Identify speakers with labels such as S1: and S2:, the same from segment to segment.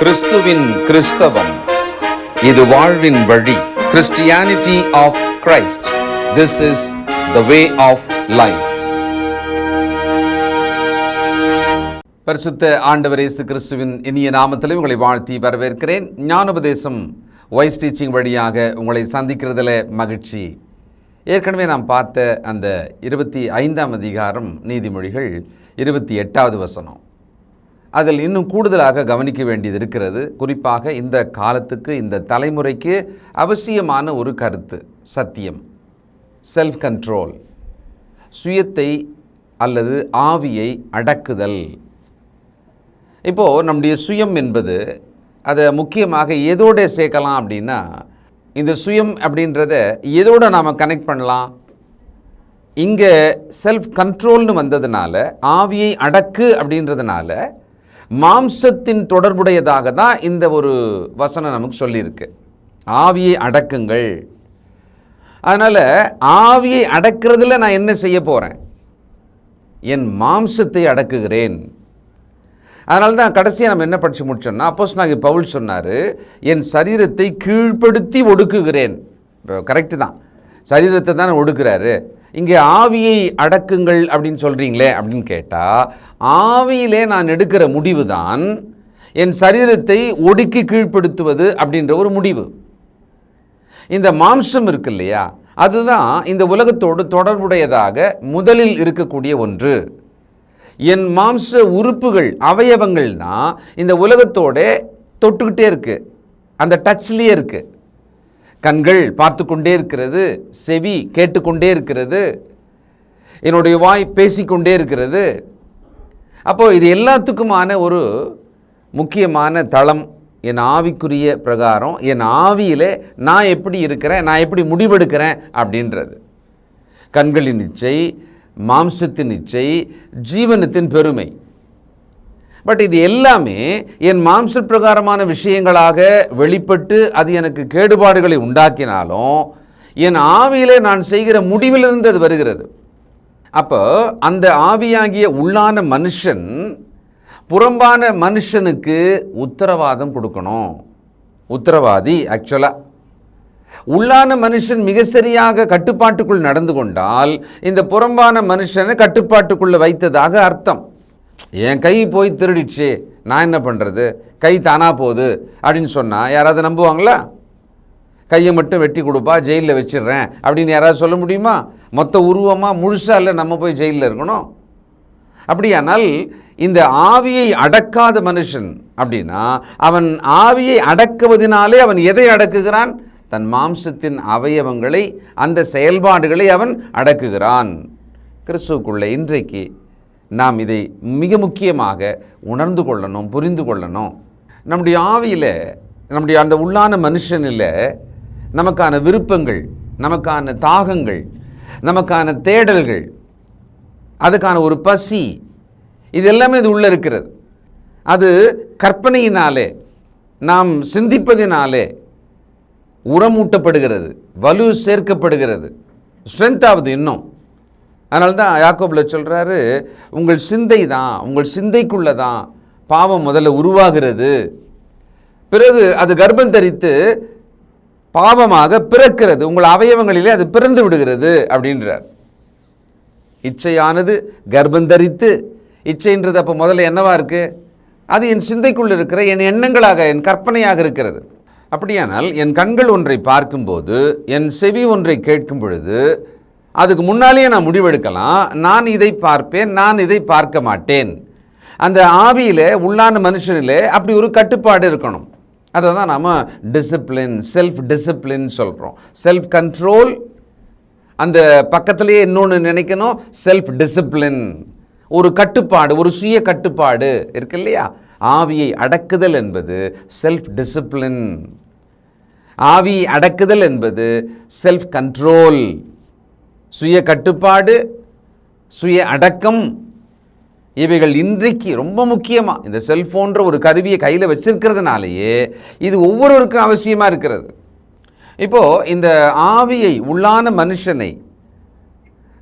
S1: கிறிஸ்துவின் கிறிஸ்தவம். இது வாழ்வின் வழி. Christianity of Christ this is the way of life
S2: பரிசுத்த ஆண்டவர் இயேசு கிறிஸ்துவின் இனிய நாமத்தில் உங்களை வாழ்த்தி வரவேற்கிறேன். ஞானோபதேசம் வாய்ஸ் டீச்சிங் வழியாக உங்களை சந்திக்கிறதுல மகிழ்ச்சி. ஏற்கனவே நாம் பார்த்த அந்த இருபத்தி ஐந்தாம் அதிகாரம் நீதிமொழிகள் இருபத்தி எட்டாவது வசனம். அதில் இன்னும் கூடுதலாக கவனிக்க வேண்டியது இருக்கிறது. குறிப்பாக இந்த காலத்துக்கு இந்த தலைமுறைக்கு அவசியமான ஒரு கருத்து சத்தியம். செல்ஃப் கண்ட்ரோல் சுயத்தை அல்லது ஆவியை அடக்குதல். இப்போது நம்முடைய சுயம் என்பது அதை முக்கியமாக எதோட சேர்க்கலாம் அப்படின்னா இந்த சுயம் அப்படின்றத எதோட நாம் கனெக்ட் பண்ணலாம்? இங்கே செல்ஃப் கண்ட்ரோல்னு வந்ததுனால ஆவியை அடக்கு அப்படின்றதுனால மாம்சத்தின் தொடர்புடையதாக தான் இந்த ஒரு வசனம் நமக்கு சொல்லியிருக்கு. ஆவியை அடக்குங்கள். அதனால் ஆவியை அடக்கிறதுல நான் என்ன செய்ய போகிறேன் என் மாம்சத்தை அடக்குகிறேன். அதனால தான் கடைசியாக நம்ம என்ன படித்து முடிச்சோம்னா அப்போஸ் நாங்கள் பவுல் சொன்னார் என் சரீரத்தை கீழ்ப்படுத்தி ஒடுக்குகிறேன். இப்போ கரெக்டு தான். சரீரத்தை தானே ஒடுக்குறாரு. இங்கே ஆவியை அடக்குங்கள் அப்படின்னு சொல்கிறீங்களே அப்படின்னு கேட்டால் ஆவியிலே நான் எடுக்கிற முடிவு தான் என் சரீரத்தை ஒடுக்கி கீழ்ப்படுத்துவது அப்படின்ற ஒரு முடிவு. இந்த மாம்சம் இருக்கு இல்லையா? அதுதான் இந்த உலகத்தோடு தொடர்புடையதாக முதலில் இருக்கக்கூடிய ஒன்று. என் மாம்ச உறுப்புகள் அவயவங்கள் தான் இந்த உலகத்தோட தொட்டுக்கிட்டே இருக்குது அந்த டச்லேயே இருக்குது கண்கள் பார்த்து கொண்டே இருக்கிறது செவி கேட்டுக்கொண்டே இருக்கிறது என்னுடைய வாய் பேசிக்கொண்டே இருக்கிறது. அப்போது இது எல்லாத்துக்குமான ஒரு முக்கியமான தளம் என் ஆவிக்குரிய பிரகாரம் என் ஆவியில் நான் எப்படி இருக்கிறேன் நான் எப்படி முடிவெடுக்கிறேன் அப்படின்றது. கண்களின் இச்சை மாம்சத்தின் இச்சை ஜீவனத்தின் பெருமை. பட் இது எல்லாமே என் மாம்ச பிரகாரமான விஷயங்களாக வெளிப்பட்டு அது எனக்கு கேடுபாடுகளை உண்டாக்கினாலும் என் ஆவியிலே நான் செய்கிற முடிவிலிருந்து அது வருகிறது. அப்போ அந்த ஆவியாகிய உள்ளான மனுஷன் புறம்பான மனுஷனுக்கு உத்தரவாதம் கொடுக்கணும். உத்தரவாதி ஆக்சுவலாக உள்ளான மனுஷன் மிக சரியாக கட்டுப்பாட்டுக்குள் நடந்து கொண்டால் இந்த புறம்பான மனுஷனை கட்டுப்பாட்டுக்குள்ளே வைத்ததாக அர்த்தம். என் கை போய் திருடிச்சு நான் என்ன பண்ணுறது கை தானா போகுது அப்படின்னு சொன்னால் யாராவது நம்புவாங்களா? கையை மட்டும் வெட்டி கொடுப்பா ஜெயிலில் வச்சிடுறேன் அப்படின்னு யாராவது சொல்ல முடியுமா? மொத்த உருவமாக முழுசாக இல்லை நம்ம போய் ஜெயிலில் இருக்கணும். அப்படியானால் இந்த ஆவியை அடக்காத மனுஷன் அப்படின்னா அவன் ஆவியை அடக்குவதனாலே அவன் எதை அடக்குகிறான்? தன் மாம்சத்தின் அவயவங்களை அந்த செயல்பாடுகளை அவன் அடக்குகிறான். கிறிஸ்துக்குள்ளே இன்றைக்கு நாம் இதை மிக முக்கியமாக உணர்ந்து கொள்ளணும் புரிந்து கொள்ளணும். நம்முடைய ஆவியில் நம்முடைய அந்த உள்ளான மனுஷனில் நமக்கான விருப்பங்கள் நமக்கான தாகங்கள் நமக்கான தேடல்கள் அதுக்கான ஒரு பசி இது எல்லாமே இது உள்ளே இருக்கிறது. அது கற்பனையினாலே நாம் சிந்திப்பதினாலே உரமூட்டப்படுகிறது வலு சேர்க்கப்படுகிறது. ஸ்ட்ரென்த் ஆகுது இன்னும். அதனால தான் யாக்கோபில் சொல்கிறாரு உங்கள் சிந்தை தான் உங்கள் சிந்தைக்குள்ளே தான் பாவம் முதல்ல உருவாகிறது. பிறகு அது கர்ப்பம் தரித்து பாவமாக பிறக்கிறது. உங்கள் அவயவங்களிலே அது பிறந்து விடுகிறது அப்படின்றார். இச்சையானது கர்ப்பம் தரித்து இச்சைன்றது அப்போ முதல்ல என்னவா இருக்குது அது என் சிந்தைக்குள் இருக்கிற என் எண்ணங்களாக என் கற்பனையாக இருக்கிறது. அப்படியானால் என் கண்கள் ஒன்றை பார்க்கும்போது என் செவி ஒன்றை கேட்கும் பொழுது அதுக்கு முன்னாலேயே நான் முடிவெடுக்கலாம். நான் இதை பார்ப்பேன் நான் இதை பார்க்க மாட்டேன். அந்த ஆவியில் உள்ளான மனுஷனில் அப்படி ஒரு கட்டுப்பாடு இருக்கணும். அதை தான் நாம் டிசிப்ளின் செல்ஃப் டிசிப்ளின் சொல்கிறோம் செல்ஃப் கண்ட்ரோல் அந்த பக்கத்திலேயே இன்னொன்று நினைக்கணும் செல்ஃப் டிசிப்ளின் ஒரு கட்டுப்பாடு ஒரு சுய கட்டுப்பாடு இருக்கு இல்லையா? ஆவியை அடக்குதல் என்பது செல்ஃப் டிசிப்ளின் ஆவியை அடக்குதல் என்பது செல்ஃப் கண்ட்ரோல் சுய கட்டுப்பாடு சுய அடக்கம் இவைகள் இன்றைக்கு ரொம்ப முக்கியமாக இந்த செல்ஃபோன்ற ஒரு கருவியை கையில் வச்சிருக்கிறதுனாலேயே இது ஒவ்வொருவருக்கும் அவசியமாக இருக்கிறது. இப்போது இந்த ஆவியை உள்ளான மனுஷனை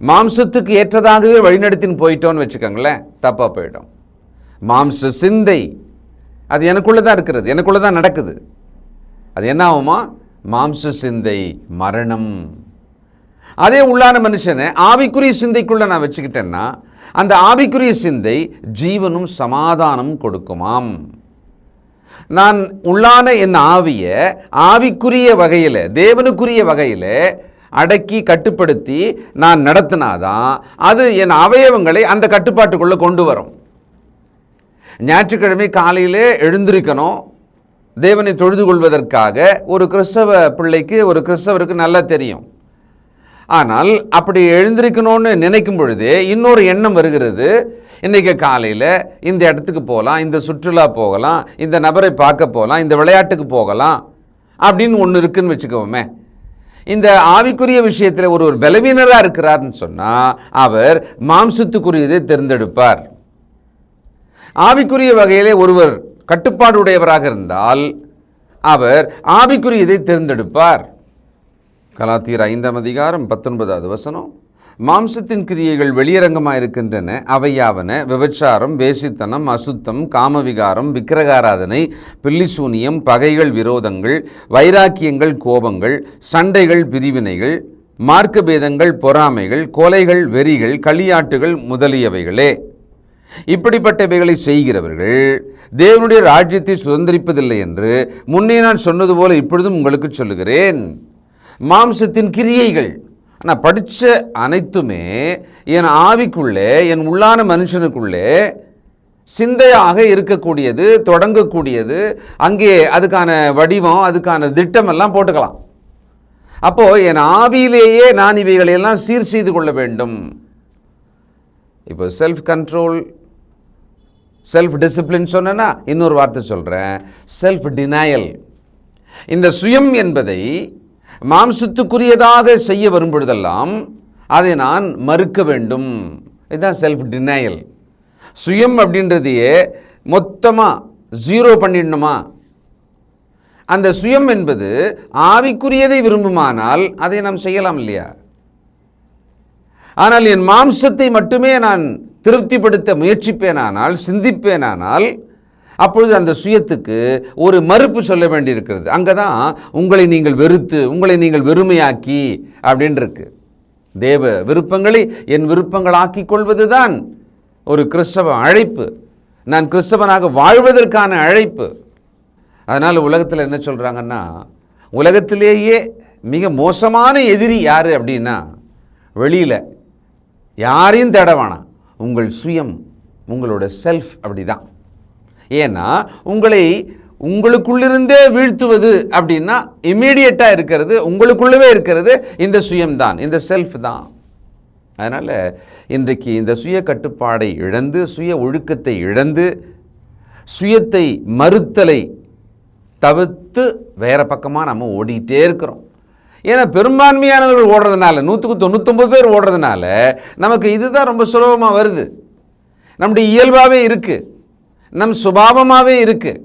S2: மாம்சத்துக்கு ஏற்றதாகவே வழிநடத்தின்னு போயிட்டோன்னு வச்சுக்கோங்களேன் தப்பாக போயிடும். மாம்ச சிந்தை அது எனக்குள்ளே தான் இருக்கிறது எனக்குள்ளே தான் நடக்குது. அது என்ன ஆகுமா? மாம்ச சிந்தை மரணம். அதே உள்ளான மனுஷனை ஆவிக்குரிய சிந்தைக்குள்ள நான் வச்சுக்கிட்டேன்னா அந்த ஆவிக்குரிய சிந்தை ஜீவனும் சமாதானம் கொடுக்குமாம். நான் உள்ளான என் ஆவியை ஆவிக்குரிய வகையில் தேவனுக்குரிய வகையில் அடக்கி கட்டுப்படுத்தி நான் நடத்தினாதான் அது என் அவயவங்களை அந்த கட்டுப்பாட்டுக்குள்ளே கொண்டு வரும். ஞாயிற்றுக்கிழமை காலையிலே எழுந்திருக்கணும். தேவனை தொழுது கொள்வதற்காக ஒரு கிறிஸ்தவ பிள்ளைக்கு ஒரு கிறிஸ்தவருக்கு நல்லா தெரியும். ஆனால் அப்படி எழுந்திருக்கணும்னு நினைக்கும் பொழுதே இன்னொரு எண்ணம் வருகிறது. இன்றைக்கு காலையில் இந்த இடத்துக்கு போகலாம் இந்த சுற்றுலா போகலாம் இந்த நபரை பார்க்க போகலாம் இந்த விளையாட்டுக்கு போகலாம் அப்படின்னு ஒன்று இருக்குன்னு வச்சுக்கோமே. இந்த ஆவிக்குரிய விஷயத்தில் ஒரு ஒரு பலவீனராக இருக்கிறார்னு சொன்னால் அவர் மாம்சத்துக்குரியதை தேர்ந்தெடுப்பார். ஆவிக்குரிய வகையிலே ஒருவர் கட்டுப்பாடு உடையவராக இருந்தால் அவர் ஆவிக்குரியதை தேர்ந்தெடுப்பார். கலாத்தியர் ஐந்தாம் அதிகாரம் பத்தொன்பதாவது வசனம். மாம்சத்தின் கிரியைகள் வெளியரங்கமாக இருக்கின்றன அவையாவன விபச்சாரம் வேசித்தனம் அசுத்தம் காமவிகாரம் விக்கிரகாராதனை பில்லிசூனியம் பகைகள் விரோதங்கள் வைராக்கியங்கள் கோபங்கள் சண்டைகள் பிரிவினைகள் மார்க்கபேதங்கள் பொறாமைகள் கொலைகள் வெறிகள் களியாட்டுகள் முதலியவைகளே. இப்படிப்பட்டவைகளை செய்கிறவர்கள் தேவனுடைய ராஜ்யத்தை சுதந்திரிப்பதில்லை என்று முன்னே நான் சொன்னது போல இப்பொழுதும் உங்களுக்கு சொல்லுகிறேன். மாம்சத்தின் கிரியைகள். நான் படித்த அனைத்துமே என் ஆவிக்குள்ளே என் உள்ளான மனுஷனுக்குள்ளே சிந்தையாக இருக்கக்கூடியது தொடங்கக்கூடியது. அங்கே அதுக்கான வடிவம் அதுக்கான திட்டமெல்லாம் போட்டுக்கலாம். அப்போது என் ஆவியிலேயே நான் இவைகளையெல்லாம் சீர் செய்து கொள்ள வேண்டும். இப்போ செல்ஃப் கண்ட்ரோல் செல்ஃப் டிசிப்ளின் சொன்னேன்னா இன்னொரு வார்த்தை சொல்கிறேன் செல்ஃப் டினாயல் இந்த சுயம் என்பதை மாம்சத்துக்குரியதாக செய்ய வரும் பொழுதெல்லாம் அதை நான் மறுக்க வேண்டும். இதுதான் செல்ஃப் டினையல் சுயம் அப்படின்றதையே மொத்தமாக ஜீரோ பண்ணிடணுமா? அந்த சுயம் என்பது ஆவிக்குரியதை விரும்புமானால் அதை நாம் செய்யலாம் இல்லையா? ஆனால் என் மாம்சத்தை மட்டுமே நான் திருப்திப்படுத்த முயற்சிப்பேனானால் சிந்திப்பேனானால் அப்பொழுது அந்த சுயத்துக்கு ஒரு மறுப்பு சொல்ல வேண்டியிருக்கிறது. அங்கே தான் உங்களை நீங்கள் வெறுத்து உங்களை நீங்கள் வெறுமையாக்கி அப்படின்ருக்கு. தேவ விருப்பங்களை என் விருப்பங்களாக்கி கொள்வது தான் ஒரு கிறிஸ்தவ அழைப்பு. நான் கிறிஸ்தவனாக வாழ்வதற்கான அழைப்பு. அதனால் உலகத்தில் என்ன சொல்கிறாங்கன்னா உலகத்திலேயே மிக மோசமான எதிரி யார் அப்படின்னா வெளியில் யாரையும் தேட வேணாம். உங்கள் சுயம் உங்களோட செல்ஃப் அப்படி தான் ஏன்னா உங்களை உங்களுக்குள்ளிருந்தே வீழ்த்துவது அப்படின்னா இம்மீடியட்டாக இருக்கிறது உங்களுக்குள்ளவே இருக்கிறது இந்த சுயம்தான் இந்த செல்ஃப் தான் அதனால் இன்றைக்கு இந்த சுய கட்டுப்பாடை இழந்து சுய ஒழுக்கத்தை இழந்து சுயத்தை மறுத்தலை தவிர்த்து வேறு பக்கமாக நம்ம ஓடிக்கிட்டே இருக்கிறோம். ஏன்னா பெரும்பான்மையானவர்கள் ஓடுறதுனால நூற்றுக்கு தொண்ணூத்தொம்பது பேர் ஓடுறதுனால நமக்கு இதுதான் ரொம்ப சுலபமாக வருது. நம்முடைய இயல்பாகவே இருக்குது நம் சுபாவமாகவே இருக்குது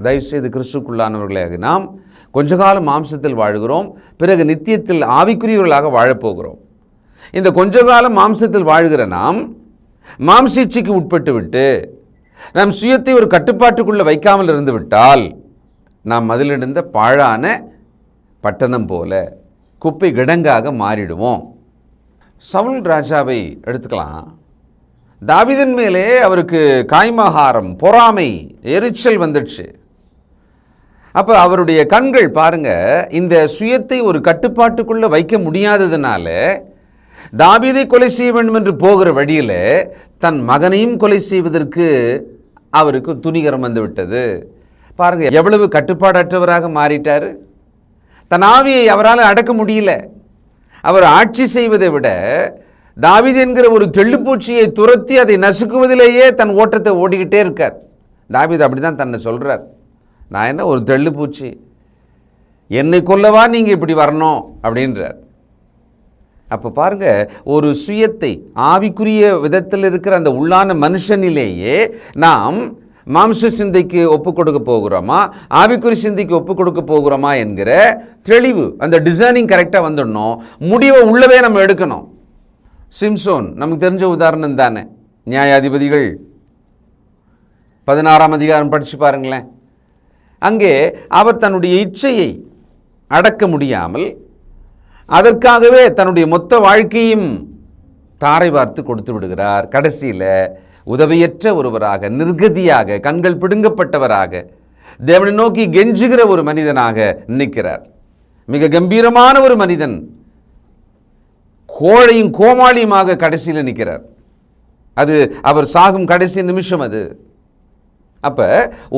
S2: தயவுசெய்து கிறிஸ்துக்குள்ளானவர்களாக நாம் கொஞ்ச காலம் மாம்சத்தில் வாழ்கிறோம் பிறகு நித்தியத்தில் ஆவிக்குரியவர்களாக வாழப்போகிறோம். இந்த கொஞ்ச காலம் மாம்சத்தில் வாழ்கிற நாம் மாம்சீச்சைக்கு உட்பட்டு விட்டு நம் சுயத்தை ஒரு கட்டுப்பாட்டுக்குள்ளே வைக்காமல் இருந்து விட்டால் நாம் அதிலிருந்த பாழான பட்டணம் போல குப்பை கிடங்காக மாறிடுவோம். சவுல் ராஜாவை எடுத்துக்கலாம். தாவிதன் மேலே அவருக்கு காய்மகாரம் பொறாமை எரிச்சல் வந்துடுச்சு. அப்போ அவருடைய கண்கள் பாருங்க இந்த சுயத்தை ஒரு கட்டுப்பாட்டுக்குள்ளே வைக்க முடியாததுனால தாவீதை கொலை செய்ய வேண்டும் என்று போகிற வழியில் தன் மகனையும் கொலை செய்வதற்கு அவருக்கு துணிகரம் வந்து விட்டது. எவ்வளவு கட்டுப்பாடற்றவராக மாறிட்டார். தன் ஆவியை அவரால் அடக்க முடியல. அவர் ஆட்சி செய்வதை விட தாவீது என்கிற ஒரு தெள்ளுப்பூச்சியை துரத்தி அதை நசுக்குவதிலேயே தன் ஓட்டத்தை ஓடிக்கிட்டே இருக்கார். தாவீது அப்படி தான் தன்னை சொல்கிறார் நான் என்ன ஒரு தெள்ளுப்பூச்சி என்னை கொல்லவா நீங்கள் இப்படி வரணும்? அப்படின்றார். அப்போ பாருங்க ஒரு சுயத்தை ஆவிக்குரிய விதத்தில் இருக்கிற அந்த உள்ளான மனுஷனிலேயே நாம் மாம்ச சிந்தைக்கு ஒப்பு கொடுக்க போகிறோமா? ஆவிக்குறி சிந்தைக்கு ஒப்பு கொடுக்க போகிறோமா என்கிற தெளிவு அந்த டிசைனிங் கரெக்டாக வந்துடணும். முடிவை உள்ளவே நம்ம எடுக்கணும். சிம்சோன் நமக்கு தெரிஞ்ச உதாரணம் தானே? நியாயாதிபதிகள். பதினாறாம் அதிகாரம் படித்து பாருங்களேன். அங்கே அவர் தன்னுடைய இச்சையை அடக்க முடியாமல் அதற்காகவே தன்னுடைய மொத்த வாழ்க்கையும் தாரை பார்த்து கொடுத்து விடுகிறார். கடைசியில் உதவியற்ற ஒருவராக நிர்கதியாக கண்கள் பிடுங்கப்பட்டவராக தேவனை நோக்கி கெஞ்சுகிற ஒரு மனிதனாக நிற்கிறார். மிக கம்பீரமான ஒரு மனிதன். கோழையும் கோமாளியுமாக கடைசியில் நிற்கிறார் அது அவர் சாகும் கடைசி நிமிஷம் அது. அப்போ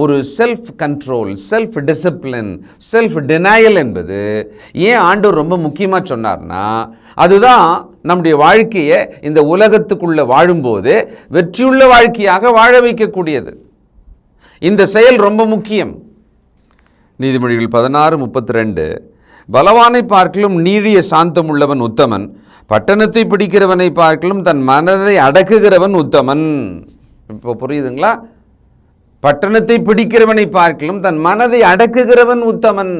S2: ஒரு self control self discipline self denial என்பது ஏன் ஆண்டவர் ரொம்ப முக்கியமாக சொன்னார்னா அதுதான் நம்முடைய வாழ்க்கையை இந்த உலகத்துக்குள்ளே வாழும்போது வெற்றியுள்ள வாழ்க்கையாக வாழ வைக்கக்கூடியது. இந்த செயல் ரொம்ப முக்கியம். நீதிமொழிகள் பதினாறு முப்பத்தி ரெண்டு பலவானை பார்க்கலும் நீடிய சாந்தம் உள்ளவன் உத்தமன். பட்டணத்தை பிடிக்கிறவனை பார்க்கலும் தன் மனதை அடக்குகிறவன் உத்தமன். இப்போ புரியுதுங்களா? பட்டணத்தை பிடிக்கிறவனை பார்க்கலும் தன் மனதை அடக்குகிறவன் உத்தமன்.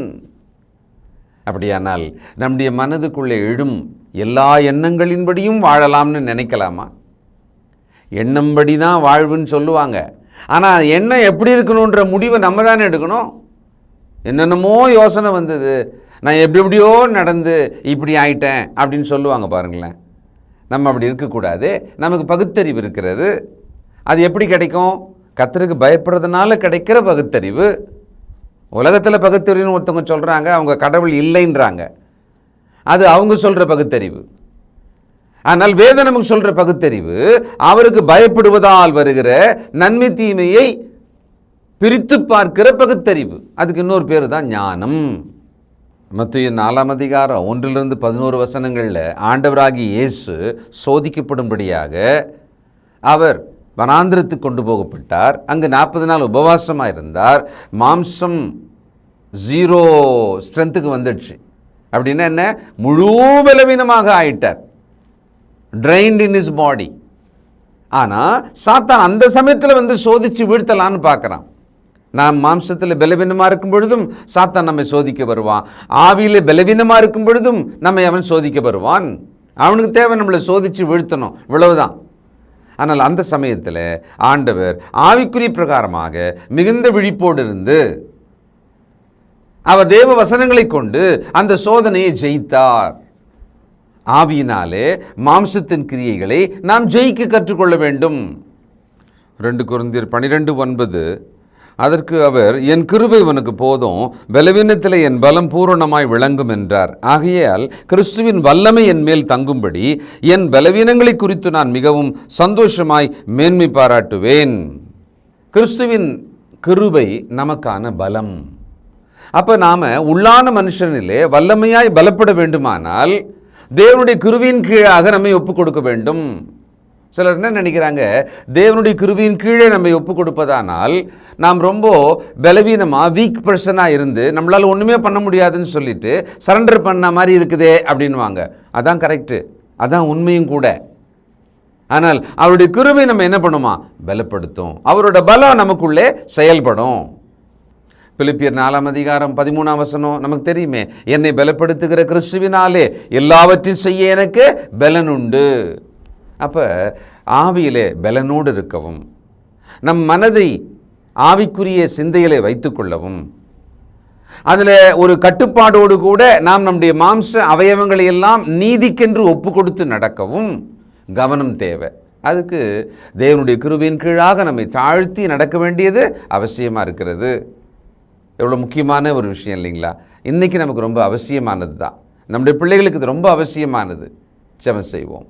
S2: அப்படியானால் நம்முடைய மனதுக்குள்ளே எழும் எல்லா எண்ணங்களின்படியும் வாழலாம்னு நினைக்கலாமா? எண்ணம்படி தான் வாழ்வுன்னு சொல்லுவாங்க. ஆனால் எண்ணம் எப்படி இருக்கணுன்ற முடிவை நம்ம தானே எடுக்கணும். என்னென்னமோ யோசனை வந்தது. நான் எப்படி எப்படியோ நடந்து இப்படி ஆயிட்டேன் அப்படின்னு சொல்லுவாங்க பாருங்களேன். நம்ம அப்படி இருக்கக்கூடாது. நமக்கு பகுத்தறிவு இருக்கிறது. அது எப்படி கிடைக்கும்? கத்தருக்கு பயப்படுறதுனால கிடைக்கிற பகுத்தறிவு. உலகத்தில் பகுத்தறிவுன்னு ஒருத்தவங்க சொல்கிறாங்க அவங்க கடவுள் இல்லைன்றாங்க. அது அவங்க சொல்கிற பகுத்தறிவு. ஆனால் வேதம் நமக்கு சொல்கிற பகுத்தறிவு அவருக்கு பயப்படுவதால் வருகிற நன்மை தீமையை பிரித்து பார்க்கிற பகுத்தறிவு. அதுக்கு இன்னொரு பேர் தான் ஞானம். மத்திய நாலாம் அதிகாரம் ஒன்றிலிருந்து பதினோரு வசனங்களில் ஆண்டவராகி இயேசு சோதிக்கப்படும்படியாக அவர் வனாந்திரத்துக்கு கொண்டு போகப்பட்டார். அங்கு நாற்பது நாள் உபவாசமாக இருந்தார். மாம்சம் ஜீரோ ஸ்ட்ரென்த்துக்கு வந்துடுச்சு. அப்படின்னா என்ன? முழு பலவீனமாக ஆயிட்டார். ட்ரைன்ட் இன் இஸ் பாடி ஆனால் சாத்தான் அந்த சமயத்தில் வந்து சோதித்து வீழ்த்தலான்னு பார்க்குறான். நாம் மாம்சத்தில் பலவீனமாக இருக்கும் பொழுதும் சாத்தான் நம்மை சோதிக்க வருவான். ஆவியில் பலவீனமாக இருக்கும் பொழுதும் நம்மை அவன் சோதிக்க வருவான். அவனுக்கு தேவை நம்மளை சோதித்து வீழ்த்தணும். இவ்வளவுதான். ஆனால் அந்த சமயத்தில் ஆண்டவர் ஆவிக்குரிய பிரகாரமாக மிகுந்த விழிப்போடு இருந்து அவர் தேவ வசனங்களை கொண்டு அந்த சோதனையை ஜெயித்தார். ஆவியினாலே மாம்சத்தின் கிரியைகளை நாம் ஜெயிக்க கற்றுக்கொள்ள வேண்டும். ரெண்டு குருந்தியர் பனிரெண்டு ஒன்பது அதற்கு அவர் என் கிருபை உனக்கு போதும் பலவீனத்தில் என் பலம் பூரணமாய் விளங்கும் என்றார். ஆகையால் கிறிஸ்துவின் வல்லமை என் மேல் தங்கும்படி என் பலவீனங்களை குறித்து நான் மிகவும் சந்தோஷமாய் மேன்மை பாராட்டுவேன். கிறிஸ்துவின் கிருபை நமக்கான பலம். அப்போ நாம் உள்ளான மனுஷனிலே வல்லமையாய் பலப்பட வேண்டுமானால் தேவனுடைய கிருவியின் கீழாக நம்மை ஒப்புக் கொடுக்க வேண்டும். சிலர் என்ன நினைக்கிறாங்க? தேவனுடைய கிருவியின் கீழே நம்மை ஒப்பு கொடுப்பதானால் நாம் ரொம்ப பலவீனமாக வீக் பர்சனாக இருந்து நம்மளால் ஒன்றுமே பண்ண முடியாதுன்னு சொல்லிட்டு சரண்டர் பண்ண மாதிரி இருக்குதே அப்படின்வாங்க அதான் கரெக்டு அதான் உண்மையும் கூட. ஆனால் அவருடைய கிருபை நம்ம என்ன பண்ணுமா? பலப்படுத்தும். அவரோட பலம் நமக்குள்ளே செயல்படும். பிலிப்பியர் நாலாம் அதிகாரம் பதிமூணாம் வசனம் நமக்கு தெரியுமே என்னை பலப்படுத்துகிற கிறிஸ்துவினாலே எல்லாவற்றையும் செய்ய எனக்கு பலன் உண்டு. அப்போ ஆவியிலே பலனோடு இருக்கவும் நம் மனதை ஆவிக்குரிய சிந்தையிலே வைத்துக்கொள்ளவும் அதில் ஒரு கட்டுப்பாடோடு கூட நாம் நம்முடைய மாம்ச அவயவங்களை எல்லாம் நீதிக்கென்று ஒப்பு கொடுத்து நடக்கவும் கவனம் தேவை. அதுக்கு தேவனுடைய கிருபையின் கீழாக நம்மை தாழ்த்தி நடக்க வேண்டியது அவசியமாக இருக்கிறது. எவ்வளோ முக்கியமான ஒரு விஷயம் இல்லைங்களா? இன்றைக்கி நமக்கு ரொம்ப அவசியமானது தான் நம்முடைய பிள்ளைகளுக்கு இது ரொம்ப அவசியமானது. செவன் செய்வோம்.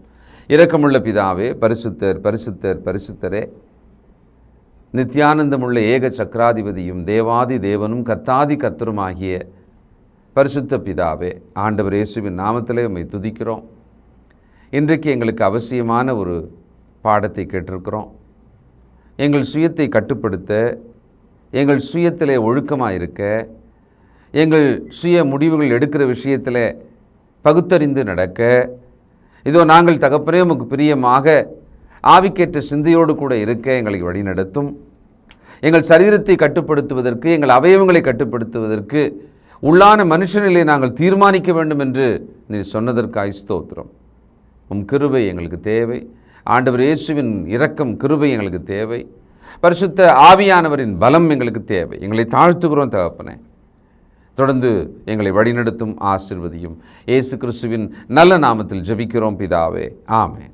S2: இரக்கமுள்ள பிதாவே பரிசுத்தர் பரிசுத்தர் பரிசுத்தரே. நித்யானந்தமுள்ள ஏக சக்கராதிபதியும் தேவாதி தேவனும் கத்தாதி கத்தருமாகிய பரிசுத்த பிதாவே ஆண்டவர் இயேசுவின் நாமத்திலே உம்மை துதிக்கிறோம். இன்றைக்கு எங்களுக்கு அவசியமான ஒரு பாடத்தை கேட்டிருக்கிறோம். எங்கள் சுயத்தை கட்டுப்படுத்த எங்கள் சுயத்திலே ஒழுக்கமாக இருக்க எங்கள் சுய முடிவுகள் எடுக்கிற விஷயத்தில் பகுத்தறிந்து நடக்க இதோ நாங்கள் தகப்பனே உமக்கு பிரியமாக ஆவிக்கேற்ற சிந்தையோடு கூட இருக்க எங்களை வழிநடத்தும். எங்கள் சரீரத்தை கட்டுப்படுத்துவதற்கு எங்கள் அவயவங்களை கட்டுப்படுத்துவதற்கு உள்ளான மனுஷனிலே நாங்கள் தீர்மானிக்க வேண்டும் என்று நீர் சொன்னதற்காய் ஸ்தோத்திரம். உம் கிருபை எங்களுக்கு தேவை. ஆண்டவர் இயேசுவின் இரக்கம் கிருபை எங்களுக்கு தேவை. பரிசுத்த ஆவியானவரின் பலம் எங்களுக்கு தேவை. எங்களை தாழ்த்துகிறோம் தகப்பனே. தொடர்ந்து எங்களை வழிநடத்தும் ஆசிர்வதியும். இயேசு கிறிஸ்துவின் நல்ல நாமத்தில் ஜெபிக்கிறோம் பிதாவே. ஆமே